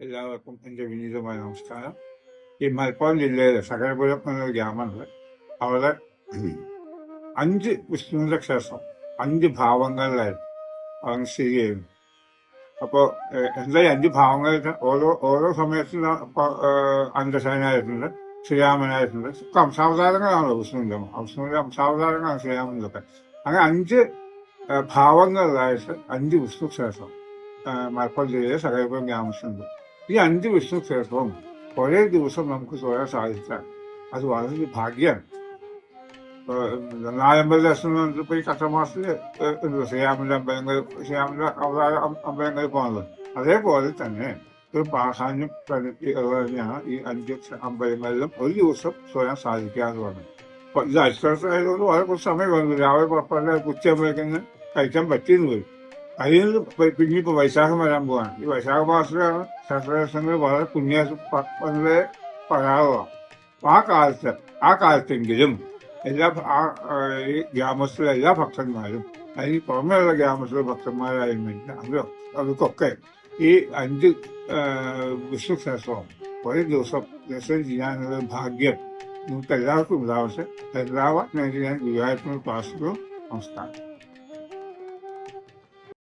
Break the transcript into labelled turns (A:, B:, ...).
A: എല്ലാവർക്കും എന്റെ വിനീതമായ നമസ്കാരം ഈ മലപ്പുറം ജില്ലയിലെ സകലപുരം എന്നൊരു ഗ്രാമമുണ്ട് അവിടെ അഞ്ച് വിഷ്ണുവിന്റെ ക്ഷേത്രം അഞ്ച് ഭാവങ്ങളിലായിരുന്നു അവൻ സ്ഥിതി ചെയ്യുന്നു അപ്പോൾ എന്തായാലും അഞ്ച് ഭാവങ്ങളിൽ ഓരോ ഓരോ സമയത്തും അന്തസേനായിട്ടുണ്ട് ശ്രീരാമനായിട്ടുണ്ട് അംശാവതാരങ്ങളാണല്ലോ വിഷ്ണുവിന്റെ വിഷ്ണുവിന്റെ അംശാവതാരങ്ങളാണ് ശ്രീരാമനിലൊക്കെ അങ്ങനെ അഞ്ച് ഭാവങ്ങളിലായിട്ട് അഞ്ച് വിഷ്ണു ക്ഷേത്രം മലപ്പുറം ജില്ലയിലെ സകലപുരം ഗ്രാമത്തിലുണ്ട് ഈ അഞ്ച് വിഷ്ണു ക്ഷേത്രവും ഒരേ ദിവസം നമുക്ക് തൊഴാൻ സാധിച്ചാൽ അത് വളരെ ഭാഗ്യമാണ് നാലമ്പല ദർശനം ഇപ്പൊ ഈ കട്ടമാസത്തില് ശ്രീരാമന്റെ അമ്പലങ്ങൾ ശ്രീരാമന്റെ അവതാര അം- അമ്പലങ്ങളിൽ പോകുന്നത് അതേപോലെ തന്നെ ഒരു പ്രാധാന്യം കരുതി അതുപോലെ തന്നെയാണ് ഈ അഞ്ച് ക്ഷ- അമ്പലങ്ങളിലും ഒരു ദിവസം തൊഴാൻ സാധിക്കുക എന്ന് പറഞ്ഞത് അപ്പൊ ഇത് അശ്വസ്ഥായതുകൊണ്ട് വളരെ കുറച്ച് സമയം വന്നു രാവിലെ പുറപ്പെടുന്ന ഉച്ചയാകുമ്പോഴേക്കും കഴിക്കാൻ പറ്റിയെന്ന് വരും അതിൽ നിന്ന് പ- വൈശാഖം വരാൻ പോവാണ്. ഈ വൈശാഖ മാസത്തിലാണ് ശാസ്ത്രദർശനങ്ങൾ വളരെ പുണ്യ വളരെ പറയാറുള്ളതാണ് ആ കാലത്ത് ആ കാലത്തെങ്കിലും എല്ലാ ആ ഗ്രാമത്തിലെ എല്ലാ ഭക്തന്മാരും അതിന് പുറമെയുള്ള ഗ്രാമത്തിലെ ഭക്തന്മാരായിരുന്നില്ല അവർ അവർക്കൊക്കെ ഈ അഞ്ച് വിഷ്ണു ക്ഷേത്രവും ഒരു ദിവസം ദർശനം ചെയ്യാനുള്ള ഭാഗ്യം നിങ്ങൾക്ക് എല്ലാവർക്കും ഉണ്ടാവട്ടെ. എല്ലാവരും ഞാൻ ഗുരുവായൂരത്തിന് പ്രാർത്ഥിക്കുന്നു. നമസ്കാരം.